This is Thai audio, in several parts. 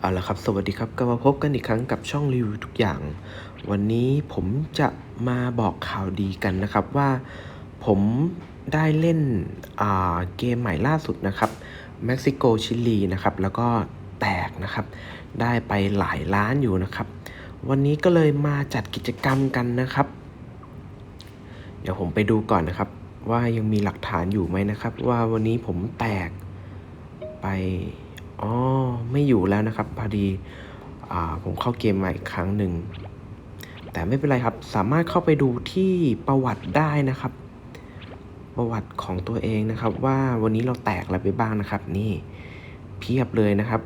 เอาละครับ สวัสดีครับ ก็มาพบกันอีกครั้งกับช่องรีวิวทุกอย่าง วันนี้ผมจะมาบอกข่าวดีกันนะครับว่าผมได้เล่นเกมใหม่ล่าสุดนะครับเม็กซิโกชิลีนะครับ แล้วก็แตกนะครับ ได้ไปหลายล้านอยู่นะครับ วันนี้ก็เลยมาจัดกิจกรรมกันนะครับ เดี๋ยวผมไปดูก่อนนะครับ ว่ายังมีหลักฐานอยู่ไหมนะครับ ว่าวันนี้ผมแตกไป อ๋อ ไม่อยู่แล้วนะครับ พอดีอ่าผมเข้าเกมใหม่อีกครั้งหนึ่ง แต่ไม่เป็นไรครับ สามารถเข้าไปดูที่ประวัติได้นะครับ ประวัติของตัวเองนะครับ ว่าวันนี้เราแตกอะไรไปบ้างนะครับ นี่เพียบเลยนะครับ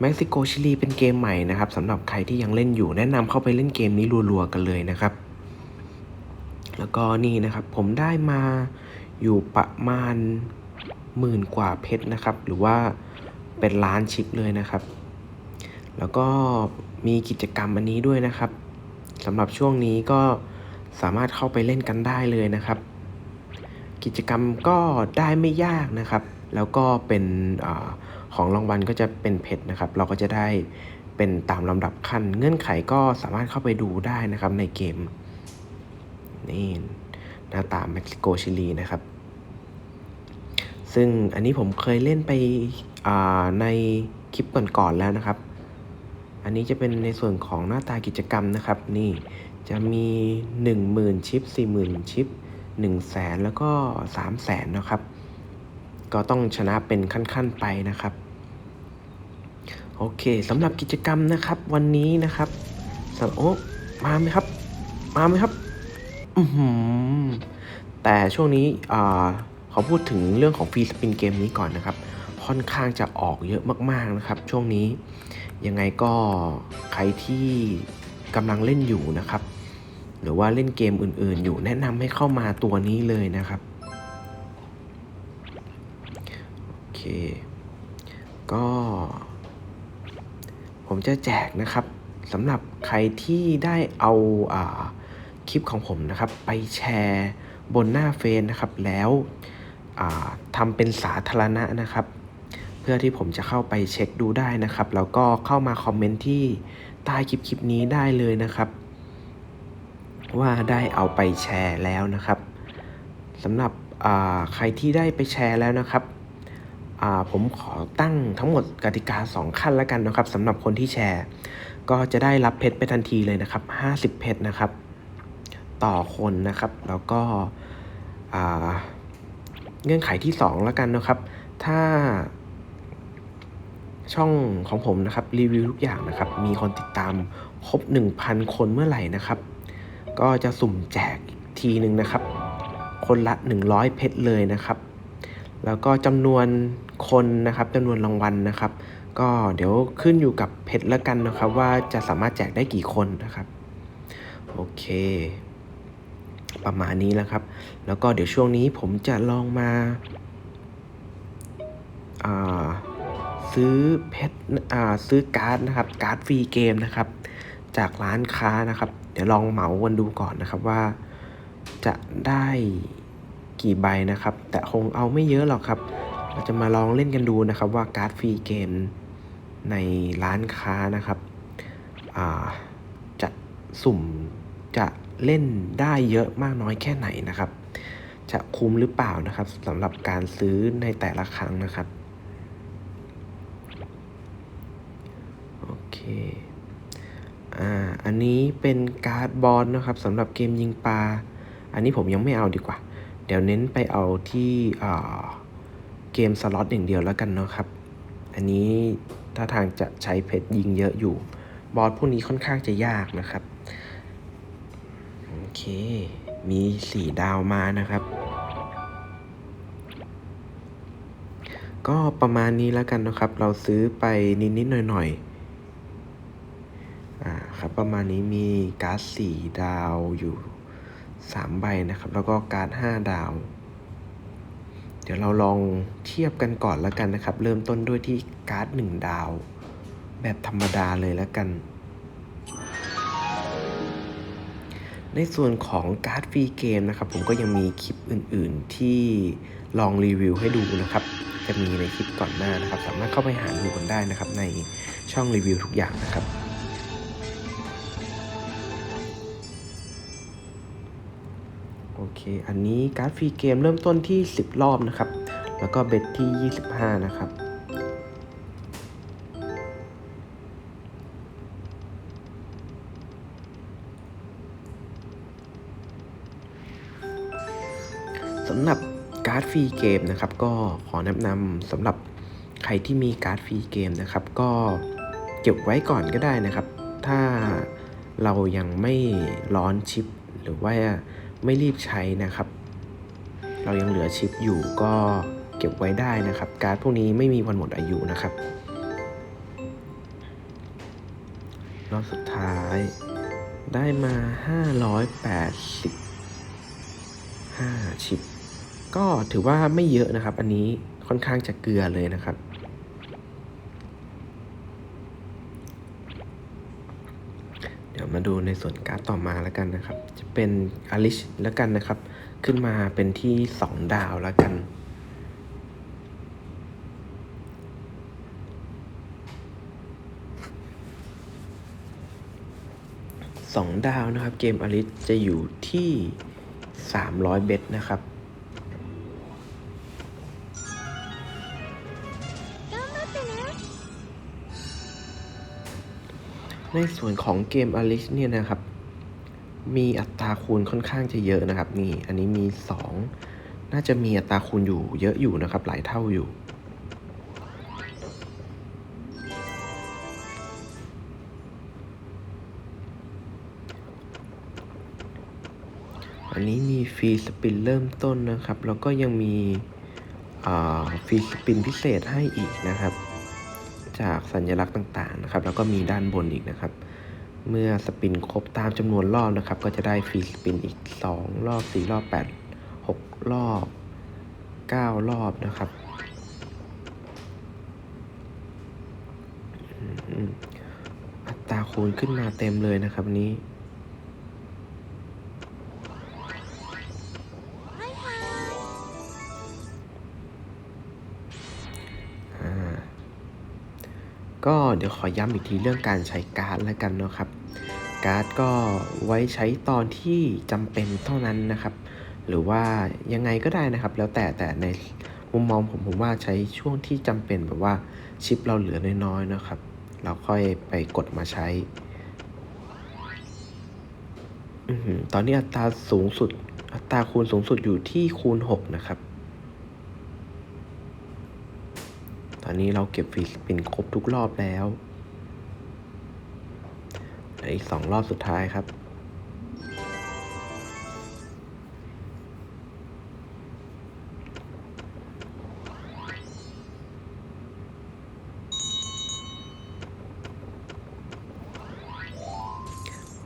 เม็กซิโกชิลีเป็นเกมใหม่นะครับสำหรับใครที่ยังเล่นอยู่แนะนำเข้าไปเล่นเกมนี้รัวๆกันเลยนะครับ แล้วก็นี่นะครับผมได้มาอยู่ประมาณ หมื่นกว่าเพชรนะครับ หรือว่าเป็นล้านชิปเลยนะครับ แล้วก็มีกิจกรรมอันนี้ด้วยนะครับสำหรับช่วงนี้ก็สามารถเข้าไปเล่นกันได้เลยนะครับ กิจกรรมก็ได้ไม่ยากนะครับ แล้วก็เป็นอของรางวัลก็จะเป็นเพชรนะครับ เราก็จะได้เป็นตามลำดับขั้น เงื่อนไขก็สามารถเข้าไปดูได้นะครับในเกมนี่หน้าตาเม็กซิโกชิลีนะครับ ซึ่งอันนี้ผมเคยเล่นไปในคลิปก่อนๆแล้วนะครับ อันนี้จะเป็นในส่วนของหน้าตากิจกรรมนะครับ นี่จะมี 10,000 ชิป 40,000 ชิป 1 0 0 0 0แสนแล้วก็ 3 0 0แสนนะครับ ก็ต้องชนะเป็นขั้นๆไปนะครับ โอเคสำหรับกิจกรรมนะครับวันนี้นะครับสโอ้มาไหมครับ มาไหมครับอืแต่ช่วงนี้อ่า อพูดถึงเรื่องของฟรีสปินเกมนี้ก่อนนะครับ ค่อนข้างจะออกเยอะมาก ๆ นะครับ ช่วงนี้ยังไงก็ใครที่กำลังเล่นอยู่นะครับ หรือว่าเล่นเกมอื่น ๆ อยู่แนะนำให้เข้ามาตัวนี้เลยนะครับโอเค ก็ผมจะแจกนะครับสำหรับใครที่ได้เอาอาคลิปของผมนะครับ ไปแชร์บนหน้าเฟซนะครับแล้ว ทำเป็นสาธารณะนะครับ เพื่อที่ผมจะเข้าไปเช็คดูได้นะครับ แล้วก็เข้ามาคอมเมนต์ที่ใต้คลิปคลิปนี้ได้เลยนะครับ ว่าได้เอาไปแชร์แล้วนะครับสำหรับใครที่ได้ไปแชร์แล้วนะครับผมขอตั้งทั้งหมดกติกา 2 ขั้นแล้วกันนะครับสำหรับคนที่แชร์ ก็จะได้รับเพชรไปทันทีเลยนะครับ 50 เพชรนะครับ ต่อคนนะครับ แล้วก็ เงื่อนไขที่ 2 แล้วกันนะครับ ถ้าช่องของผมนะครับรีวิวทุกอย่างนะครับ มีคนติดตามครบ 1,000 คนเมื่อไหร่นะครับ ก็จะสุ่มแจกทีหนึ่งนะครับ คนละ 100 เพชรเลยนะครับ แล้วก็จำนวนคนนะครับจำนวนรางวัลนะครับ ก็เดี๋ยวขึ้นอยู่กับเพชรแล้วกันนะครับ ว่าจะสามารถแจกได้กี่คนนะครับ โอเค ประมาณนี้แล้วครับ แล้วก็เดี๋ยวช่วงนี้ผมจะลองมาซื้อเพชรซื้อการ์ดนะครับ การ์ดฟรีเกมนะครับ จากร้านค้านะครับ เดี๋ยวลองเหมาวันดูก่อนนะครับว่าจะได้กี่ใบนะครับ แต่คงเอาไม่เยอะหรอกครับ เราจะมาลองเล่นกันดูนะครับว่าการ์ดฟรีเกมในร้านค้านะครับจะสุ่มจะ เล่นได้เยอะมากน้อยแค่ไหนนะครับ จะคุ้มหรือเปล่านะครับสำหรับการซื้อในแต่ละครั้งนะครับโอเคอ่าอันนี้เป็นการ์ดบอลนะครับสำหรับเกมยิงปลาอันนี้ผมยังไม่เอาดีกว่า เดี๋ยวเน้นไปเอาที่เกมสล็อตอย่างเดียวแล้วกันเนาะครับ อันนี้ถ้าทางจะใช้เพชรยิงเยอะอยู่บอสพวกนี้ค่อนข้างจะยากนะครับ เค มีสี่ดาวมานะครับ ก็ประมาณนี้แล้วกันนะครับ เราซื้อไปนิดๆหน่อยๆอ่าครับประมาณนี้มีการ์ดสี่ดาวอยู่สามใบนะครับ แล้วก็การ์ดห้าดาว เดี๋ยวเราลองเทียบกันก่อนแล้วกันนะครับ เริ่มต้นด้วยที่การ์ดหนึ่งดาว แบบธรรมดาเลยแล้วกัน ในส่วนของการ์ดฟรีเกมนะครับผมก็ยังมีคลิปอื่นๆที่ลองรีวิวให้ดูนะครับ จะมีในคลิปก่อนหน้านะครับ สามารถเข้าไปหาดูกันได้นะครับในช่องรีวิวทุกอย่างนะครับโอเค อันนี้การ์ดฟรีเกมเริ่มต้นที่ 10 รอบนะครับ แล้วก็เบ็ดที่ 25 นะครับำหรับการ์ดฟรีเกมนะครับ ก็ขอแนะนำสำหรับใครที่มีการ์ดฟรีเกมนะครับ ก็เก็บไว้ก่อนก็ได้นะครับ ถ้าเรายังไม่ร้อนชิป หรือว่าไม่รีบใช้นะครับ เรายังเหลือชิปอยู่ก็เก็บไว้ได้นะครับ การ์ดพวกนี้ไม่มีวันหมดอายุนะครับรอบสุดท้ายได้มา 585 ชิป ก็ถือว่าไม่เยอะนะครับ อันนี้ค่อนข้างจะเกลือเลยนะครับ เดี๋ยวมาดูในส่วนการ์ดต่อมาแล้วกันนะครับ จะเป็นอลิชแล้วกันนะครับ ขึ้นมาเป็นที่ 2 ดาวแล้วกันสองดาวนะครับ เกมอลิสจะอยู่ที่ 300 เบตนะครับ ในส่วนของเกมอลิสเนี่ยนะครับ มีอัตราคูณค่อนข้างจะเยอะนะครับนี่อันนี้มี 2 น่าจะมีอัตราคูณอยู่เยอะอยู่นะครับ หลายเท่าอยู่อันนี้มีฟรีสปินเริ่มต้นนะครับ แล้วก็ยังมีฟรีสปินพิเศษให้อีกนะครับ จากสัญลักษณ์ต่างๆนะครับ แล้วก็มีด้านบนอีกนะครับ เมื่อสปินครบตามจำนวนรอบนะครับ ก็จะได้ฟรีสปินอีก 2 รอบ 4 รอบ 8 6 รอบ 9 รอบนะครับอัตราคูณขึ้นมาเต็มเลยนะครับนี้ ก็เดี๋ยวขอย้ำอีกทีเรื่องการใช้การ์ดแล้วกันเนาะครับ การ์ดก็ไว้ใช้ตอนที่จำเป็นเท่านั้นนะครับ หรือว่ายังไงก็ได้นะครับ แล้วแต่แต่ในมุมมองผมผมว่าใช้ช่วงที่จำเป็นแบบว่าชิปเราเหลือน้อยๆนะครับ เราค่อยไปกดมาใช้อือหือตอนนี้อัตราสูงสุด อัตราคูณสูงสุดอยู่ที่คูณ 6 นะครับ ต อนนี้เราเก็บฟรีสปินครบทุกรอบแล้วเหลืออีกสองรอบสุดท้ายครับ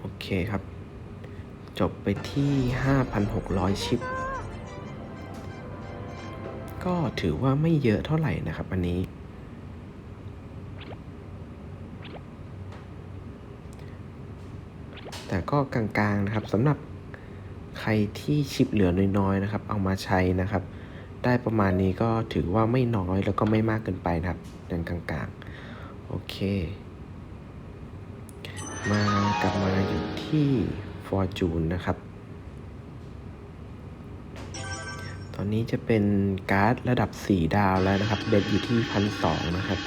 โอเคครับ จบไปที่ 5,600 ชิป ก็ถือว่าไม่เยอะเท่าไหร่นะครับ อันนี้ แต่ก็กลางๆนะครับสำหรับใครที่ชิปเหลือน้อยๆนะครับ เอามาใช้นะครับ ได้ประมาณนี้ก็ถือว่าไม่น้อยแล้วก็ไม่มากเกินไปนะครับยังกลางๆ โอเค มากลับมาอยู่ที่ Fortune นะครับ ตอ นี้จะเป็นการ์ดระดับ 4 ดาวแล้วนะครับ เบ็ดอยู่ที่พันสองนะครับ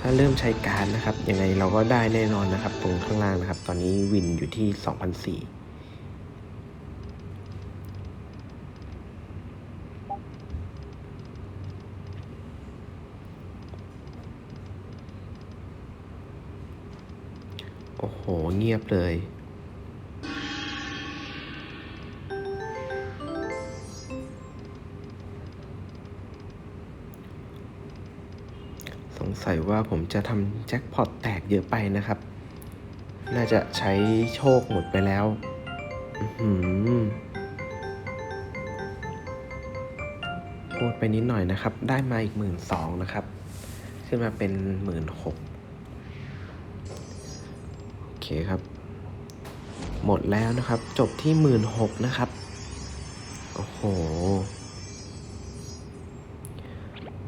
ถ้าเริ่มใช้การ์ดนะครับ ยังไงเราก็ได้แน่นอนนะครับ ตรงข้างล่างนะครับ ตอนนี้วินอยู่ที่ 2,004โอ้โห เงียบเลย งสัยว่าผมจะทำแจ็คพอตแตกเยอะไปนะครับ น่าจะใช้โชคหมดไปแล้ว อื้อหือพูดไปนิดหน่อยนะครับ ได้มาอีกหมื่นสองนะครับ ขึ้นมาเป็นหมื่นหกโอเคเคครับ หมดแล้วนะครับ จบที่หมื่นหกนะครับ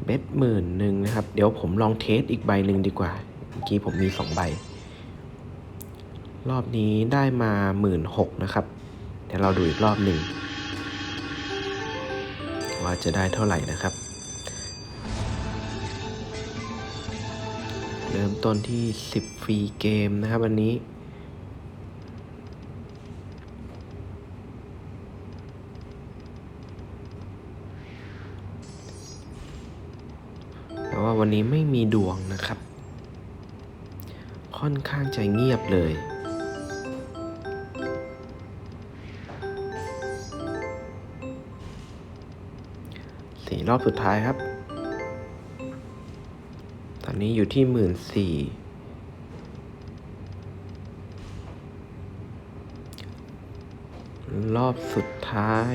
เบ็ดหมื่นหนึ่งนะครับ เดี๋ยวผมลองเทสอีกใบหนึ่งดีกว่า เมื่อกี้ผมมีสองใบ รอบนี้ได้มาหมื่นหกนะครับ เดี๋ยวเราดูอีกรอบหนึ่ง ว่าจะได้เท่าไหร่นะครับ เริ่มต้นที่10ฟรีเกมนะครับวันนี้ ว่าวันนี้ไม่มีดวงนะครับ ค่อนข้างจะเงียบเลย สี่รอบสุดท้ายครับ ตอนนี้อยู่ที่หมื่นสี่รอบสุดท้าย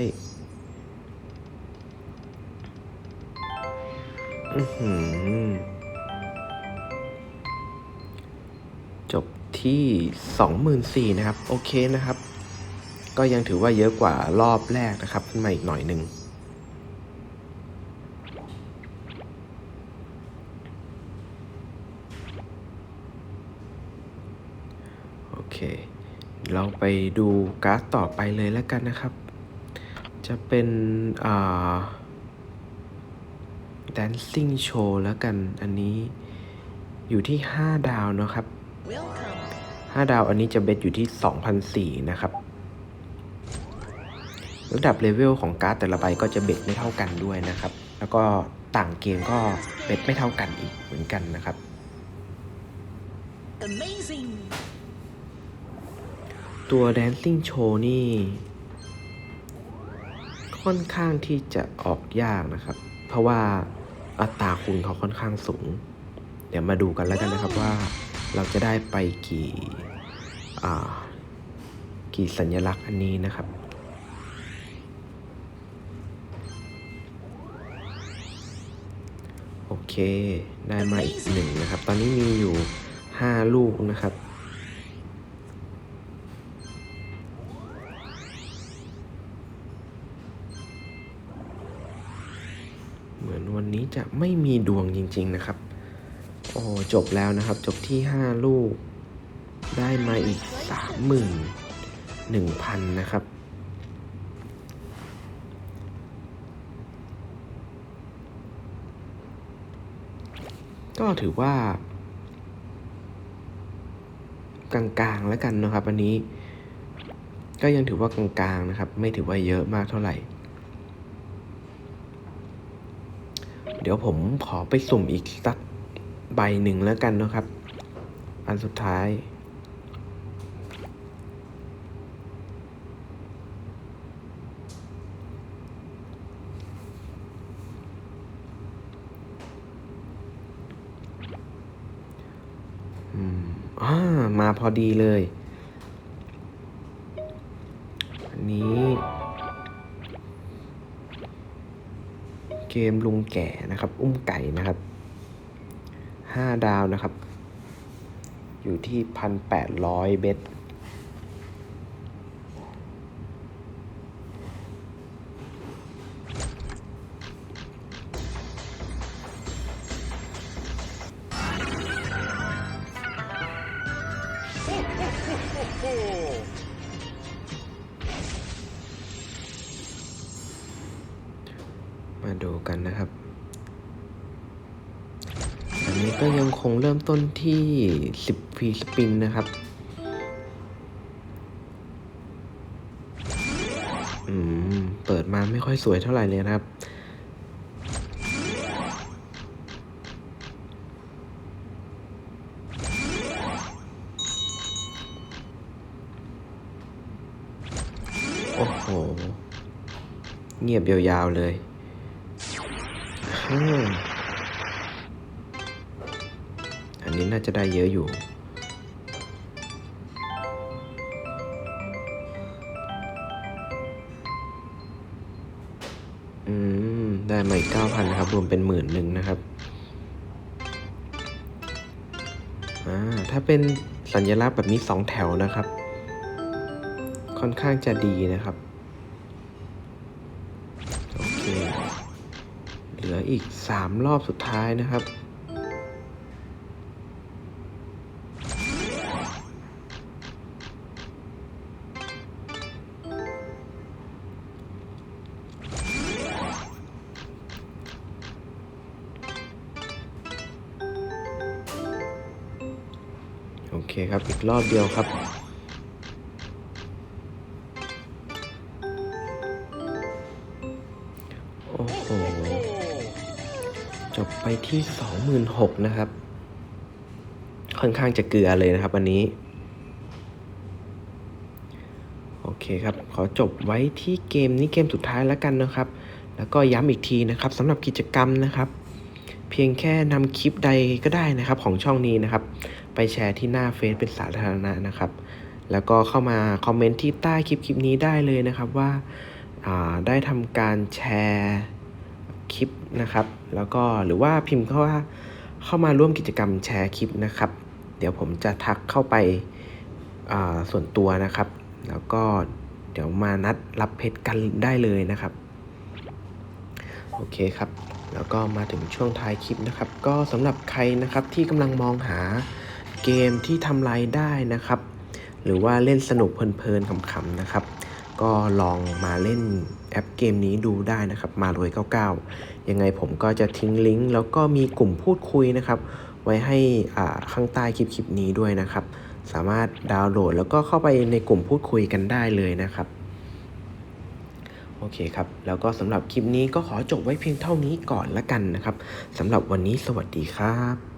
จบที่สองหมื่นสี่นะครับ โอเคนะครับ ก็ยังถือว่าเยอะกว่ารอบแรกนะครับ ขึ้นมาอีกหน่อยหนึ่งโอเค เราไปดูการ์ดต่อไปเลยแล้วกันนะครับ จะเป็นอ่า Dancing Show แล้วกันอันนี้อยู่ที่ 5 ดาวเนอะครับ Welcome. 5ดาวอันนี้จะเบ็ดอยู่ที่2,004นะครับ ระดับเลเวลของการ์ดแต่ละใบก็จะเบ็ดไม่เท่ากันด้วยนะครับ แล้วก็ต่างเกมก็เบ็ดไม่เท่ากันอีกเหมือนกันนะครับ Amazing. ตัว Dancing Show นี่ ค่อนข้างที่จะออกยากนะครับ เพราะว่า อัตราคูณเขาค่อนข้างสูง เดี๋ยวมาดูกันแล้วกันนะครับว่าเราจะได้ไปกี่อ่ากี่สัญลักษณ์อันนี้นะครับ โอเค ได้มาอีกหนึ่งนะครับ ตอนนี้มีอยู่ 5 ลูกนะครับ จะไม่มีดวงจริง ๆนะครับ โอ้จบแล้วนะครับ จบที่ 5 ลูก ได้มาอีก 31,000 นะครับ ก็ถือว่า กลางๆแล้วกันนะครับ อันนี้ ก็ยังถือว่ากลางๆนะครับ ไม่ถือว่าเยอะมากเท่าไหร่ เดี๋ยวผมขอไปสุ่มอีกสักใบหนึ่งแล้วกันนะครับ อันสุดท้าย อืมอ่ามาพอดีเลย เกมลุงแก่นะครับ อุ้มไก่นะครับห้าดาวนะครับ อยู่ที่พันแปดร้อยเบส งคงเริ่มต้นที่ 10ฟรีสปินนะครับอืม เปิดมาไม่ค่อยสวยเท่าไหร่เลยนะครับ โอ้โห เงียบยาวๆเลยอืม นี้น่าจะได้เยอะอยู่ อืม ได้มาอีกเก้าพันนะครับ รวมเป็นหมื่นหนึ่งนะครับ อ่า ถ้าเป็นสัญลักษณ์แบบนี้สองแถวนะครับ ค่อนข้างจะดีนะครับโอเคเหลืออีก 3 รอบสุดท้ายนะครับ เคครับ อีกรอบเดียวครับ โอ้โห จบไปที่ 26,000นะครับ ค่อนข้างจะเกลือเลยนะครับอันนี้ โอเคครับ ขอจบไว้ที่เกมนี้เกมสุดท้ายแล้วกันนะครับ แล้วก็ย้ำอีกทีนะครับสำหรับกิจกรรมนะครับ เพียงแค่นำคลิปใดก็ได้นะครับของช่องนี้นะครับ ไปแชร์ที่หน้าเฟซเป็นสาธารณะนะครับ แล้วก็เข้ามาคอมเมนต์ที่ใต้คลิปคลิปนี้ได้เลยนะครับว่าาได้ทำการแชร์คลิปนะครับ แล้วก็หรือว่าพิมพ์เข้าว่าเข้ามาร่วมกิจกรรมแชร์คลิปนะครับ เดี๋ยวผมจะทักเข้าไปาส่วนตัวนะครับ แล้วก็เดี๋ยวมานัดรับเพชรกันได้เลยนะครับ โอเคครับ แล้วก็มาถึงช่วงท้ายคลิปนะครับ ก็สำหรับใครนะครับที่กำลังมองหา เกมที่ทำรายได้นะครับ หรือว่าเล่นสนุกเพลินๆขำๆนะครับ ก็ลองมาเล่นแอปเกมนี้ดูได้นะครับ มารวย99 ยังไงผมก็จะทิ้งลิงก์แล้วก็มีกลุ่มพูดคุยนะครับ ไว้ให้อ่าข้างใต้คลิปคลิปนี้ด้วยนะครับ สามารถดาวน์โหลดแล้วก็เข้าไปในกลุ่มพูดคุยกันได้เลยนะครับโอเคครับ แล้วก็สำหรับคลิปนี้ก็ขอจบไว้เพียงเท่านี้ก่อนละกันนะครับสำหรับวันนี้สวัสดีครับ